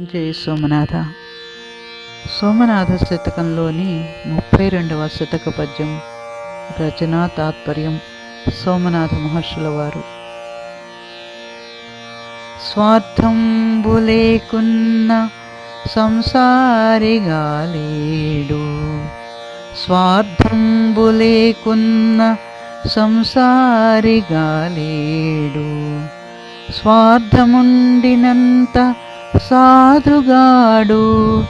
జై సోమనాథ. సోమనాథ శతకంలోని ముప్పై రెండవ శతక పద్యం. రచనా తాత్పర్యం. సోమనాథ మహర్షుల వారు. స్వార్థంబు లేకున్న సంసారిగా లేడు. స్వార్థంబులేకున్న సంసారి సంసారిగా లేడు. స్వార్థముండినంత సాధుగాడు.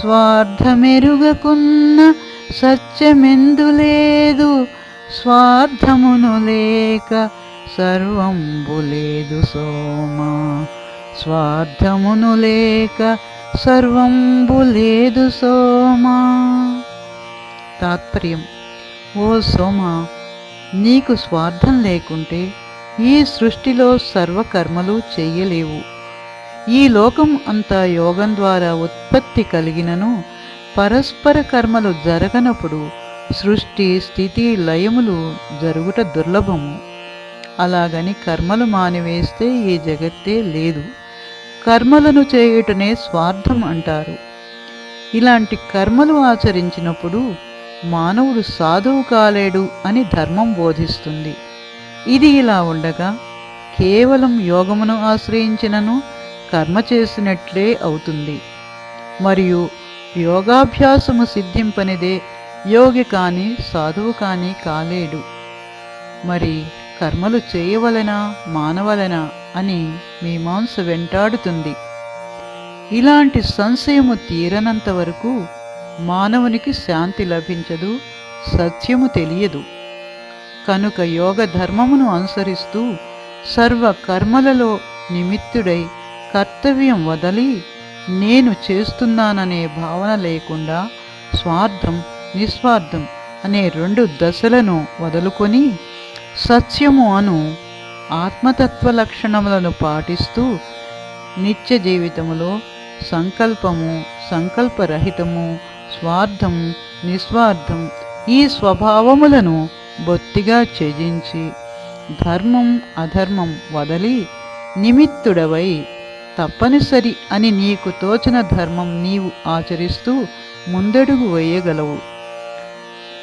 స్వార్థమెరుగకున్న సత్యమెందు లేదు స్వార్థమును లేక సర్వంబు లేదు సోమా. స్వార్థమును లేక సర్వంబు లేదు సోమా. తాత్పర్యం ఓ సోమ నీకు స్వార్థం లేకుంటే ఈ సృష్టిలో సర్వకర్మలు చెయ్యలేవు ఈ లోకం అంతా యోగం ద్వారా ఉత్పత్తి కలిగినను పరస్పర కర్మలు జరగనప్పుడు సృష్టి స్థితి లయములు జరుగుట దుర్లభము. అలాగని కర్మలు మానివేస్తే ఈ జగత్తే లేదు. కర్మలను చేయుటనే స్వార్థం అంటారు. ఇలాంటి కర్మలు ఆచరించినప్పుడు మానవుడు సాధువు కాలేడు అని ధర్మం బోధిస్తుంది. ఇది ఇలా ఉండగా కేవలం యోగమును ఆశ్రయించినను కర్మ చేసినట్లే అవుతుంది. మరియు యోగాభ్యాసము సిద్ధింపనిదే యోగి కాని సాధువు కాని కాలేడు. మరి కర్మలు చేయవలనా మానవలనా అని మీమాంస వెంటాడుతుంది. ఇలాంటి సంశయము తీరనంత వరకు మానవునికి శాంతి లభించదు సత్యము తెలియదు. కనుక యోగ ధర్మమును అనుసరిస్తూ సర్వ కర్మలలో నిమిత్తుడై కర్తవ్యం వదలి నేను చేస్తున్నాననే భావన లేకుండా స్వార్థం నిస్వార్థం అనే రెండు దశలను వదులుకొని సత్యము అను ఆత్మతత్వ లక్షణములను పాటిస్తూ నిత్య జీవితములో సంకల్పము సంకల్పరహితము స్వార్థం నిస్వార్థం ఈ స్వభావములను బొత్తిగా త్యజించి ధర్మం అధర్మం వదలి నిమిత్తుడవై తప్పనిసరి అని నీకు తోచిన ధర్మం నీవు ఆచరిస్తూ ముందడుగు వేయగలవు.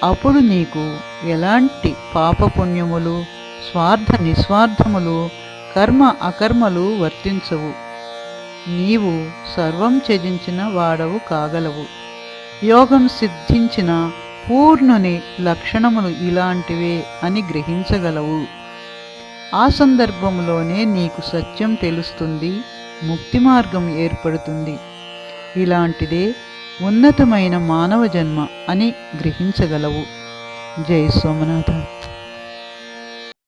అప్పుడు నీకు ఎలాంటి పాపపుణ్యములు స్వార్థ నిస్వార్థములు కర్మ అకర్మలు వర్తించవు. నీవు సర్వం త్యజించిన వాడవు కాగలవు. యోగం సిద్ధించిన పూర్ణుని లక్షణములు ఇలాంటివే అని గ్రహించగలవు. ఆ సందర్భంలోనే నీకు సత్యం తెలుస్తుంది. ముక్తి మార్గం ఏర్పడుతుంది. ఇలాంటిదే ఉన్నతమైన మానవ జన్మ అని గ్రహించగలవు. జై సోమనాథ.